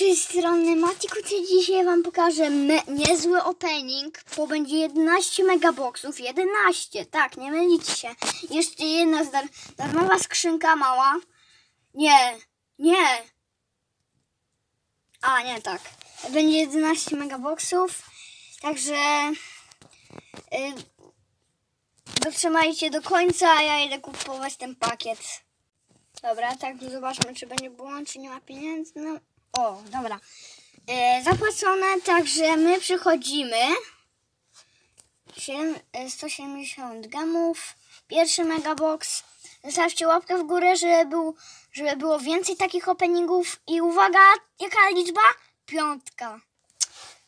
tej strony Matiku, co dzisiaj wam pokażę niezły opening, bo będzie 11 megaboxów, 11, tak, nie mylicie się. Jeszcze jedna zdar- darmowa skrzynka mała. Nie, nie. A, nie, tak. Będzie 11 megaboxów, także y, dotrzymajcie do końca, a ja idę kupować ten pakiet. Dobra, tak, zobaczmy, czy będzie błąd, czy nie ma pieniędzy. No, o, dobra. E, zapłacone, także my przychodzimy. Siem- e, 170 gemów. Pierwszy megabox. Zostawcie łapkę w górę, żeby, był, żeby było więcej takich openingów. I uwaga, jaka liczba? Piątka.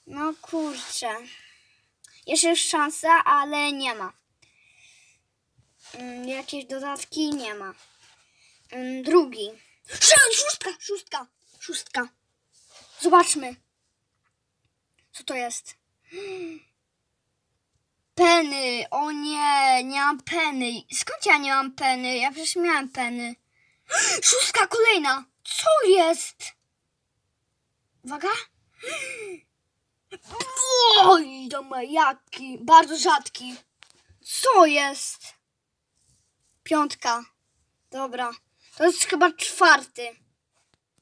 No kurczę. Jeszcze jest szansa, ale nie ma. Mm, Jakieś dodatki? Nie ma. Mm, Drugi. Sz- Szóstka, szóstka, szóstka. Zobaczmy. Co to jest? Peny. O nie, nie mam peny. Skąd ja nie mam peny? Ja przecież miałem peny. Szóstka kolejna. Co jest? Uwaga. Oj, doma jaki. Bardzo rzadki. Co jest? Piątka. Dobra. To jest chyba czwarty.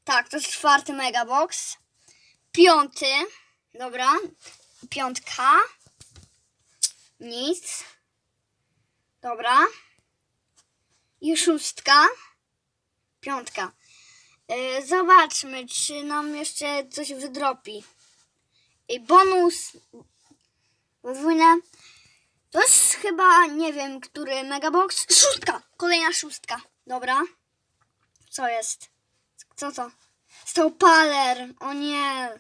Tak, to jest czwarty megabox. Piąty. Dobra. Piątka. Nic. Dobra. I szóstka. Piątka. Yy, zobaczmy, czy nam jeszcze coś wydropi. I bonus. Podwójne. To jest chyba, nie wiem, który megabox. Szóstka! Kolejna szóstka. Dobra. Co jest? Co to? Stałpaler. O nie.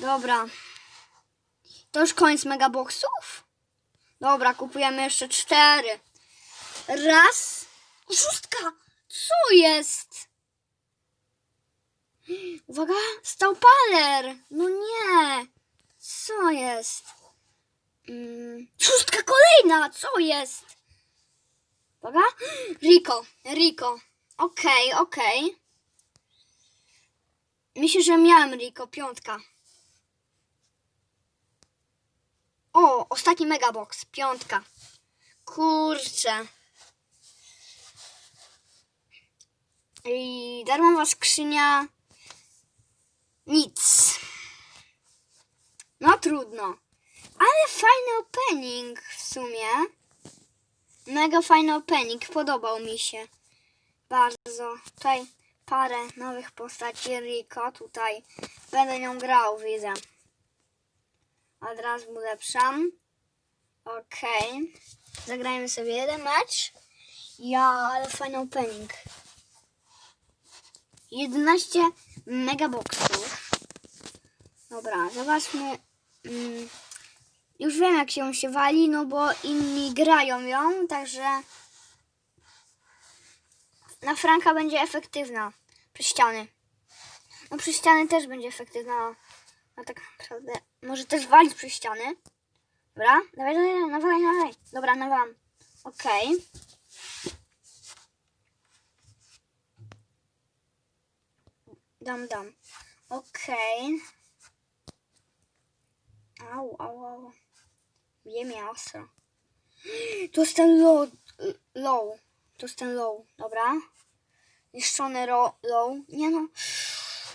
Dobra. To już koniec megaboxów? Dobra, kupujemy jeszcze cztery. Raz. Szóstka. Co jest? Uwaga. Stałpaler. No nie. Co jest? Mm, szóstka kolejna. Co jest? Uwaga. Rico. Rico. Okej, okej. Myślę, że miałem Rico, piątka. O, ostatni megabox, piątka. Kurczę. I darmowa skrzynia. Nic. No trudno. Ale fajny opening w sumie. Mega fajny opening, podobał mi się. Bardzo. Tutaj parę nowych postaci. Rico tutaj. Będę nią grał, widzę. Od razu ulepszam. Okej. Zagrajmy sobie jeden mecz. Ja, ale fajny opening. 11 megaboxów. Dobra, zobaczmy. Mm, już wiem jak się się wali, no bo inni grają ją, także na Franka będzie efektywna. Przez ściany. No przez ściany też będzie efektywna. No tak naprawdę. Może też walić przez ściany. Dobra, dawaj, dawaj, dawaj, dawaj. Dobra, nawam. Okej. Dam, dam. Okej. Au, au, au. Bije mnie. To jest ten low. low. To jest ten low. Dobra. Niszczony ro, low. Nie no.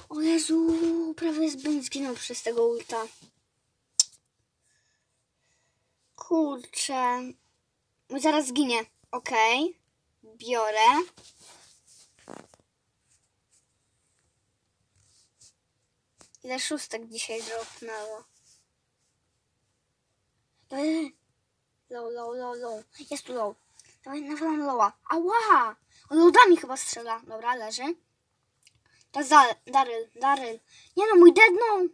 O Jezu, prawie bym zginął przez tego ulta. Kurczę. Zaraz zginie. Okej. Biorę. Ile szóstek dzisiaj dropnęło? Low, low, low, low. Jest tu low. Dawaj, nawalam lowa. Ała! On lodami chyba strzela. Dobra, leży. Jest Dar- Daryl, Daryl. Nie no, mój deadnął.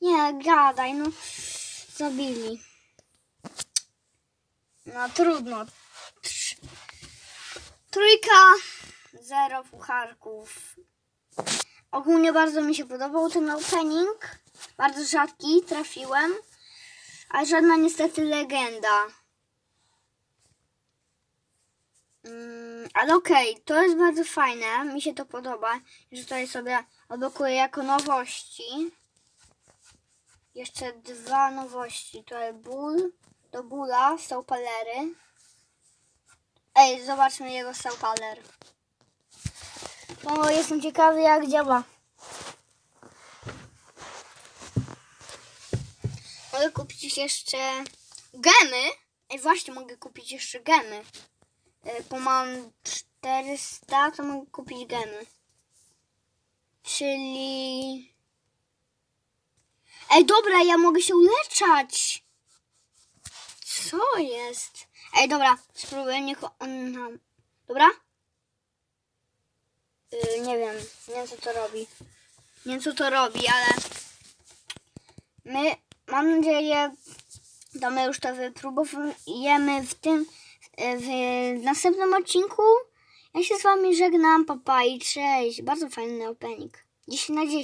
Nie, gadaj, no. Zabili. No trudno. Trz- Trójka. Zero pucharków. Ogólnie bardzo mi się podobał ten opening. Bardzo rzadki, trafiłem. A żadna niestety legenda. Mm, ale okej, to jest bardzo fajne. Mi się to podoba, że tutaj sobie Odblokuję jako nowości. Jeszcze dwa nowości. Tutaj ból. Do bóla są palery. Ej, zobaczmy jego Saupaler. O, jestem ciekawy jak działa. Mogę kupić jeszcze gemy. Ej, właśnie mogę kupić jeszcze gemy. E, Bo mam 400, to mogę kupić gemy. Czyli... Ej, dobra, ja mogę się uleczać. Co jest? Ej, dobra, spróbuję, niech on nam... Dobra? Yy, nie wiem, nie wiem co to robi. Nie wiem co to robi, ale... My, mam nadzieję, to my już to wypróbujemy w tym, w następnym odcinku. Ja się z wami żegnam, papa i cześć. Bardzo fajny opening. 10 na 10.